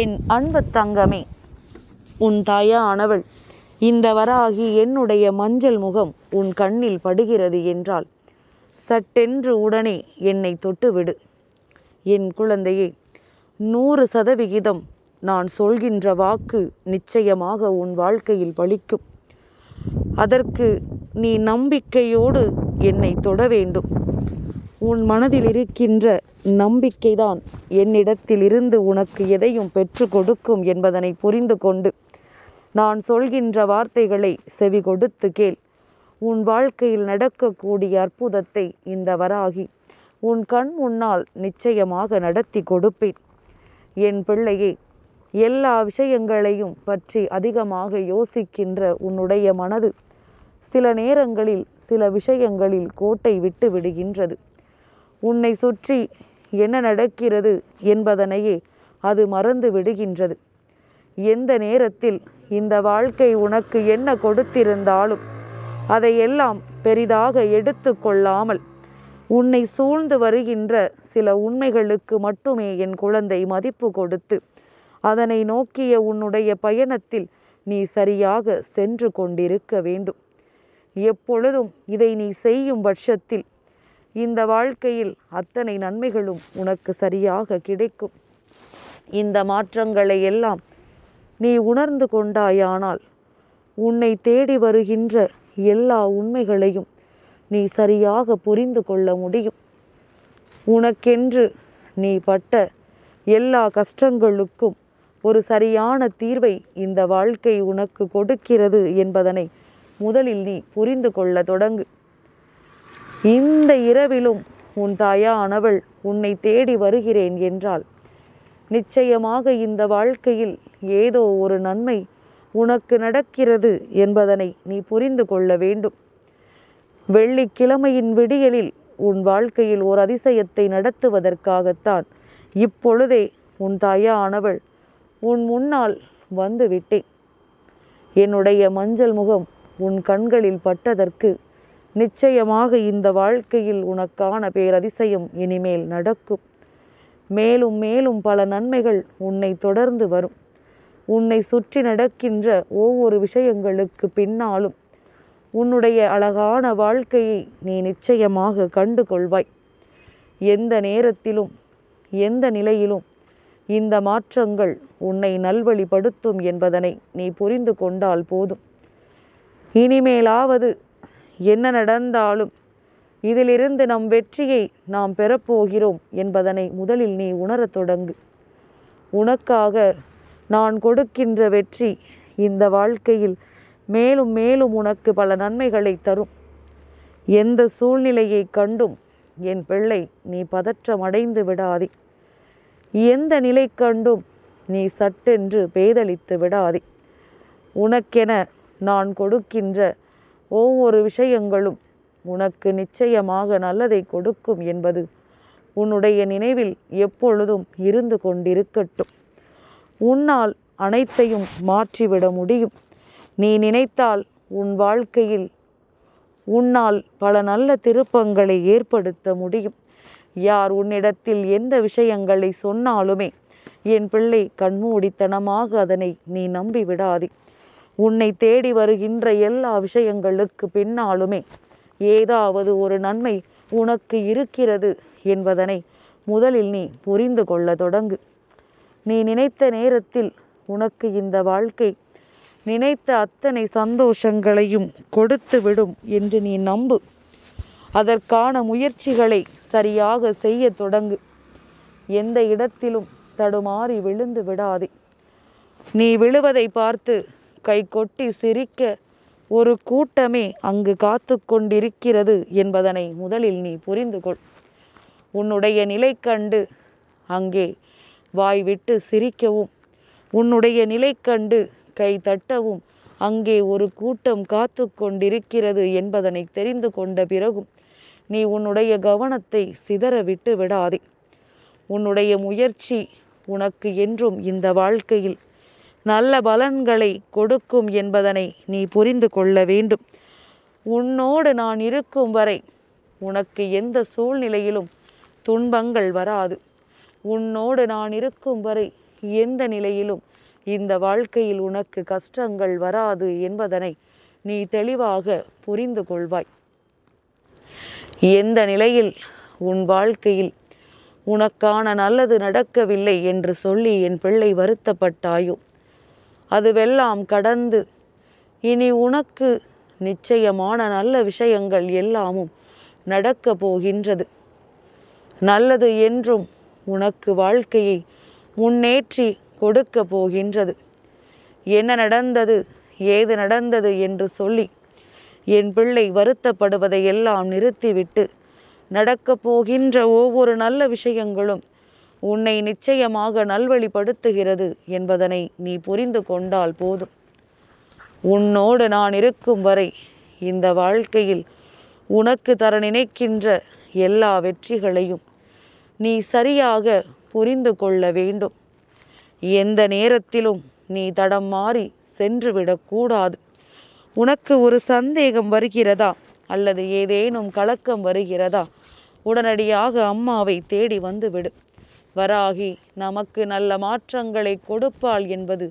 என் அன்பு தங்கமே. உன் தாயானவள் இந்த வராகி என்னுடைய மஞ்சள் முகம் உன் கண்ணில் படுகிறது என்றால் சட்டென்று உடனே என்னை தொட்டுவிடு. என் குழந்தையே நூறு சதவிகிதம் நான் சொல்கின்ற வாக்கு நிச்சயமாக உன் வாழ்க்கையில் பலிக்கும். அதற்கு நீ நம்பிக்கையோடு என்னை தொட வேண்டும். உன் மனதில் இருக்கின்ற நம்பிக்கைதான் என்னிடத்திலிருந்து உனக்கு எதையும் பெற்று கொடுக்கும் என்பதனை புரிந்து கொண்டு நான் சொல்கின்ற வார்த்தைகளை செவி கொடுத்து கேள். உன் வாழ்க்கையில் நடக்கக்கூடிய அற்புதத்தை இந்த வராகி உன் கண் முன்னால் நிச்சயமாக நடத்தி கொடுப்பேன். என் பிள்ளையே எல்லா விஷயங்களையும் பற்றி அதிகமாக யோசிக்கின்ற உன்னுடைய மனது சில நேரங்களில் சில விஷயங்களில் கோட்டை விட்டு விடுகின்றது. உன்னை சுற்றி என்ன நடக்கிறது என்பதனையே அது மறந்து விடுகின்றது. எந்த நேரத்தில் இந்த வாழ்க்கை உனக்கு என்ன கொடுத்திருந்தாலும் அதையெல்லாம் பெரிதாக எடுத்து கொள்ளாமல் உன்னை சூழ்ந்து வருகின்ற சில உண்மைகளுக்கு மட்டுமே என் குழந்தை மதிப்பு கொடுத்து அதனை நோக்கிய உன்னுடைய பயணத்தில் நீ சரியாக சென்று கொண்டிருக்க வேண்டும். எப்பொழுதும் இதை நீ செய்யும் பட்சத்தில் இந்த வாழ்க்கையில் அத்தனை நன்மைகளும் உனக்கு சரியாக கிடைக்கும். இந்த மாற்றங்களை எல்லாம் நீ உணர்ந்து கொண்டாயானால் உன்னை தேடி வருகின்ற எல்லா உண்மைகளையும் நீ சரியாக புரிந்து கொள்ள முடியும். உனக்கென்று நீ பட்ட எல்லா கஷ்டங்களுக்கும் ஒரு சரியான தீர்வை இந்த வாழ்க்கை உனக்கு கொடுக்கிறது என்பதனை முதலில் நீ புரிந்து கொள்ள தொடங்கு. இந்த இரவிலும் உன் தாயானவள் உன்னை தேடி வருகிறேன் என்றால் நிச்சயமாக இந்த வாழ்க்கையில் ஏதோ ஒரு நன்மை உனக்கு நடக்கிறது என்பதனை நீ புரிந்து கொள்ள வேண்டும். வெள்ளிக்கிழமையின் விடியலில் உன் வாழ்க்கையில் ஒரு அதிசயத்தை நடத்துவதற்காகத்தான் இப்பொழுதே உன் தாயானவள் உன் முன்னால் வந்து விட்டேன். என்னுடைய மஞ்சள் முகம் உன் கண்களில் பட்டதற்கு நிச்சயமாக இந்த வாழ்க்கையில் உனக்கான பேரதிசயம் இனிமேல் நடக்கும். மேலும் மேலும் பல நன்மைகள் உன்னை தொடர்ந்து வரும். உன்னை சுற்றி நடக்கின்ற ஒவ்வொரு விஷயங்களுக்கு பின்னாலும் உன்னுடைய அழகான வாழ்க்கையை நீ நிச்சயமாக கண்டு கொள்வாய் எந்த நேரத்திலும் எந்த நிலையிலும் இந்த மாற்றங்கள் உன்னை நல்வழிப்படுத்தும் என்பதனை நீ புரிந்து கொண்டால் போதும். இனிமேலாவது என்ன நடந்தாலும் இதிலிருந்து நம் வெற்றியை நாம் பெறப்போகிறோம் என்பதனை முதலில் நீ உணரத் தொடங்கு. உனக்காக நான் கொடுக்கின்ற வெற்றி இந்த வாழ்க்கையில் மேலும் மேலும் உனக்கு பல நன்மைகளை தரும். எந்த சூழ்நிலையை கண்டும் என் பிள்ளை நீ பதற்றமடைந்து விடாதே. எந்த நிலை கண்டும் நீ சட்டென்று பேதலித்து விடாதே. உனக்கென நான் கொடுக்கின்ற ஒவ்வொரு விஷயங்களும் உனக்கு நிச்சயமாக நல்லதை கொடுக்கும் என்பது உன்னுடைய நினைவில் எப்பொழுதும் இருந்து கொண்டிருக்கட்டும். உன்னால் அனைத்தையும் மாற்றிவிட முடியும். நீ நினைத்தால் உன் வாழ்க்கையில் உன்னால் பல நல்ல திருப்பங்களை ஏற்படுத்த முடியும். யார் உன்னிடத்தில் எந்த விஷயங்களை சொன்னாலுமே என் பிள்ளை கண்மூடித்தனமாக அதனை நீ நம்பி விடாதே உன்னை தேடி வருகின்ற எல்லா விஷயங்களுக்கு பின்னாலுமே ஏதாவது ஒரு நன்மை உனக்கு இருக்கிறது என்பதனை முதலில் நீ புரிந்து கொள்ள தொடங்கு. நீ நினைத்த நேரத்தில் உனக்கு இந்த வாழ்க்கை நினைத்த அத்தனை சந்தோஷங்களையும் கொடுத்து விடும் என்று நீ நம்பு. அதற்கான முயற்சிகளை சரியாக செய்ய தொடங்கு. எந்த இடத்திலும் தடுமாறி விழுந்து விடாதே. நீ விழுவதை பார்த்து கை கொட்டி சிரிக்க ஒரு கூட்டமே அங்கு காத்து கொண்டிருக்கிறது என்பதனை முதலில் நீ புரிந்து கொள். உன்னுடைய நிலை கண்டு அங்கே வாய் விட்டு சிரிக்கவும். உன்னுடைய நிலை கண்டு கை தட்டவும். அங்கே ஒரு கூட்டம் காத்து கொண்டிருக்கிறது என்பதனை தெரிந்து கொண்ட பிறகும் நீ உன்னுடைய கவனத்தை சிதற விட்டு விடாதே. உன்னுடைய முயற்சி உனக்கு என்றும் இந்த வாழ்க்கையில் நல்ல பலன்களை கொடுக்கும் என்பதனை நீ புரிந்து கொள்ள வேண்டும். உன்னோடு நான் இருக்கும் வரை உனக்கு எந்த சூழ்நிலையிலும் துன்பங்கள் வராது. உன்னோடு நான் இருக்கும் வரை எந்த நிலையிலும் இந்த வாழ்க்கையில் உனக்கு கஷ்டங்கள் வராது என்பதனை நீ தெளிவாக புரிந்து கொள்வாய். எந்த நிலையில் உன் வாழ்க்கையில் உனக்கான நல்லது நடக்கவில்லை என்று சொல்லி என் பிள்ளை வருத்தப்பட்டாயோ? அதுவெல்லாம் கடந்து இனி உனக்கு நிச்சயமான நல்ல விஷயங்கள் எல்லாமும் நடக்க போகின்றது. நல்லது என்றும் உனக்கு வாழ்க்கையை முன்னேற்றி கொடுக்க போகின்றது. என்ன நடந்தது ஏது நடந்தது என்று சொல்லி என் பிள்ளை வருத்தப்படுவதை எல்லாம் நிறுத்திவிட்டு நடக்கப் போகின்ற ஒவ்வொரு நல்ல விஷயங்களும் உன்னை நிச்சயமாக நல்வழிப்படுத்துகிறது என்பதனை நீ புரிந்து கொண்டால் போதும். உன்னோடு நான் இருக்கும் வரை இந்த வாழ்க்கையில் உனக்கு தர நினைக்கின்ற எல்லா வெற்றிகளையும் நீ சரியாக புரிந்து கொள்ள வேண்டும். எந்த நேரத்திலும் நீ தடம் மாறி சென்றுவிடக்கூடாது உனக்கு ஒரு சந்தேகம் வருகிறதா? அல்லது ஏதேனும் கலக்கம் வருகிறதா? உடனடியாக அம்மாவை தேடி வந்துவிடும் வராகி நமக்கு நல்ல மாற்றங்களை கொடுப்பாள் என்பது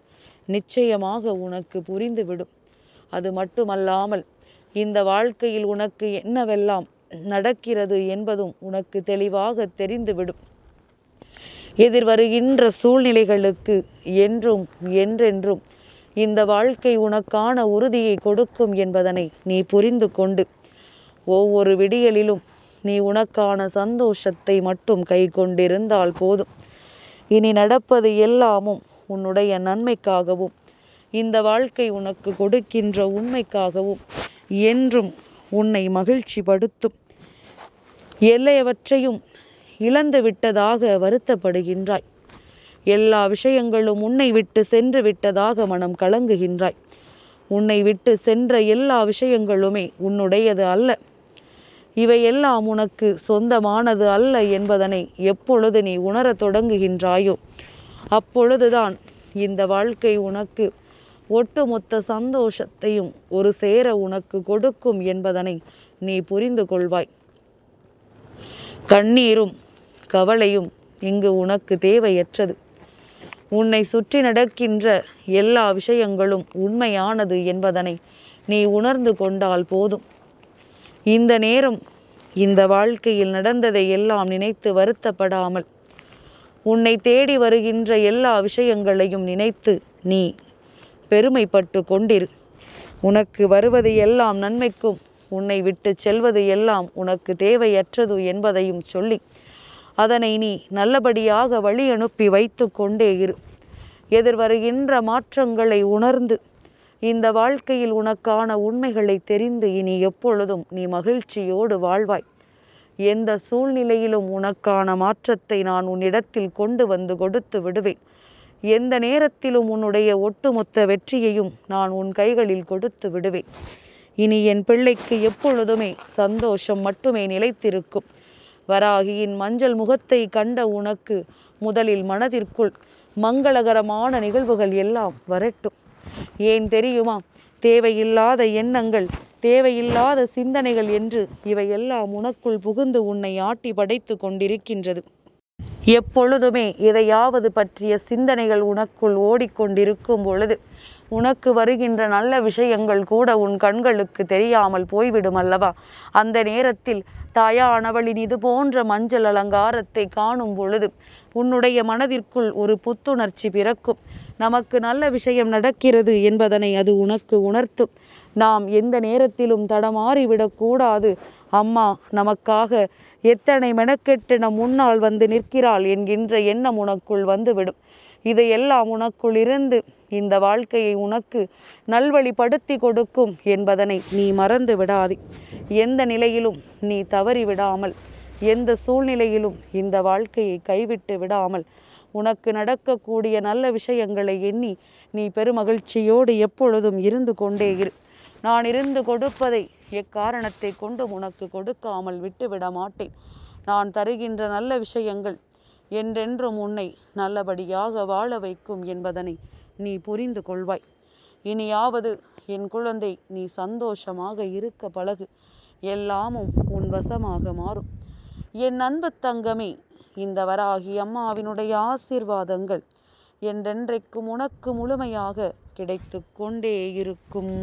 நிச்சயமாக உனக்கு புரிந்துவிடும். அது மட்டுமல்லாமல் இந்த வாழ்க்கையில் உனக்கு என்னவெல்லாம் நடக்கிறது என்பதும் உனக்கு தெளிவாக தெரிந்துவிடும். எதிர்வருகின்ற சூழ்நிலைகளுக்கு என்றும் என்றென்றும் இந்த வாழ்க்கை உனக்கான உறுதியை கொடுக்கும் என்பதனை நீ புரிந்து கொண்டு ஒவ்வொரு விடியலிலும் நீ உனக்கான சந்தோஷத்தை மட்டும் கை கொண்டிருந்தால் போதும். இனி நடப்பது எல்லாமும் உன்னுடைய நன்மைக்காகவும் இந்த வாழ்க்கை உனக்கு கொடுக்கின்ற உண்மைக்காகவும் என்றும் உன்னை மகிழ்ச்சிப்படுத்தும். எல்லையவற்றையும் இழந்து விட்டதாக வருத்தப்படுகின்றாய். எல்லா விஷயங்களும் உன்னை விட்டு சென்று விட்டதாக மனம் கலங்குகின்றாய். உன்னை விட்டு சென்ற எல்லா விஷயங்களுமே உன்னுடையது அல்ல. இவையெல்லாம் உனக்கு சொந்தமானது அல்ல என்பதனை எப்பொழுது நீ உணரத் தொடங்குகின்றாயோ அப்பொழுதுதான் இந்த வாழ்க்கை உனக்கு ஒட்டுமொத்த சந்தோஷத்தையும் ஒரு சேர உனக்கு கொடுக்கும் என்பதனை நீ புரிந்து கொள்வாய். கண்ணீரும் கவலையும் இங்கு உனக்கு தேவையற்றது. உன்னை சுற்றி நடக்கின்ற எல்லா விஷயங்களும் உண்மையானது என்பதனை நீ உணர்ந்து கொண்டால் போதும். இந்த நேரம் இந்த வாழ்க்கையில் நடந்ததை எல்லாம் நினைத்து வருத்தப்படாமல் உன்னை தேடி வருகின்ற எல்லா விஷயங்களையும் நினைத்து நீ பெருமைப்பட்டு கொண்டிரு. உனக்கு வருவது எல்லாம் நன்மைக்கும் உன்னை விட்டு செல்வது எல்லாம் உனக்கு தேவையற்றது என்பதையும் சொல்லி அதனை நீ நல்லபடியாக வழி அனுப்பி வைத்து கொண்டே இரு. எதிர்வருகின்ற மாற்றங்களை உணர்ந்து இந்த வாழ்க்கையில் உனக்கான உண்மைகளை தெரிந்து இனி எப்பொழுதும் நீ மகிழ்ச்சியோடு வாழ்வாய். எந்த சூழ்நிலையிலும் உனக்கான மாற்றத்தை நான் உன்னிடத்தில் கொண்டு வந்து கொடுத்து விடுவேன். எந்த நேரத்திலும் உன்னுடைய ஒட்டுமொத்த வெற்றியையும் நான் உன் கைகளில் கொடுத்து விடுவேன். இனி என் பிள்ளைக்கு எப்பொழுதுமே சந்தோஷம் மட்டுமே நிலைத்திருக்கும். வராகியின் மஞ்சள் முகத்தை கண்ட உனக்கு முதலில் மனதிற்குள் மங்களகரமான நிகழ்வுகள் எல்லாம் வரட்டும். ஏன் தெரியுமா? தேவையில்லாத எண்ணங்கள் தேவையில்லாத சிந்தனைகள் என்று இவையெல்லாம் உனக்குள் புகுந்து உன்னை ஆட்டி படைத்து கொண்டிருக்கின்றது. எப்பொழுதுமே எதையாவது பற்றிய சிந்தனைகள் உனக்குள் ஓடிக்கொண்டிருக்கும் பொழுது உனக்கு வருகின்ற நல்ல விஷயங்கள் கூட உன் கண்களுக்கு தெரியாமல் போய்விடும் அல்லவா? அந்த நேரத்தில் தாயானவளின் இது போன்ற மஞ்சள் அலங்காரத்தை காணும் பொழுது உன்னுடைய மனதிற்குள் ஒரு புத்துணர்ச்சி பிறக்கும். நமக்கு நல்ல விஷயம் நடக்கிறது என்பதனை அது உனக்கு உணர்த்தும். நாம் எந்த நேரத்திலும் தடமாறிவிடக்கூடாது. அம்மா நமக்காக எத்தனை மெனக்கெட்டு நம் முன்னால் வந்து நிற்கிறாள் என்கின்ற எண்ணம் உனக்குள் வந்துவிடும். இதையெல்லாம் உனக்குள் இருந்து இந்த வாழ்க்கையை உனக்கு நல்வழிப்படுத்தி கொடுக்கும் என்பதனை நீ மறந்து விடாதே. எந்த நிலையிலும் நீ தவறி விடாமல் எந்த சூழ்நிலையிலும் இந்த வாழ்க்கையை கைவிட்டு விடாமல் உனக்கு நடக்கக்கூடிய நல்ல விஷயங்களை எண்ணி நீ பெருமகிழ்ச்சியோடு எப்பொழுதும் இருந்து கொண்டே இரு. நான் இருந்து கொடுப்பதை எக்காரணத்தை கொண்டு உனக்கு கொடுக்காமல் விட்டுவிட மாட்டேன் நான் தருகின்ற நல்ல விஷயங்கள் என்றென்றும் உன்னை நல்லபடியாக வாழ வைக்கும் என்பதனை நீ புரிந்து கொள்வாய். இனியாவது என் குழந்தை நீ சந்தோஷமாக இருக்க பழகு. எல்லாமும் உன் வசமாக மாறும். என் அன்பு தங்கமே இந்த வராகி அம்மாவினுடைய ஆசீர்வாதங்கள் என்றென்றைக்கும் உனக்கு முழுமையாக கிடைத்து கொண்டே இருக்கும்.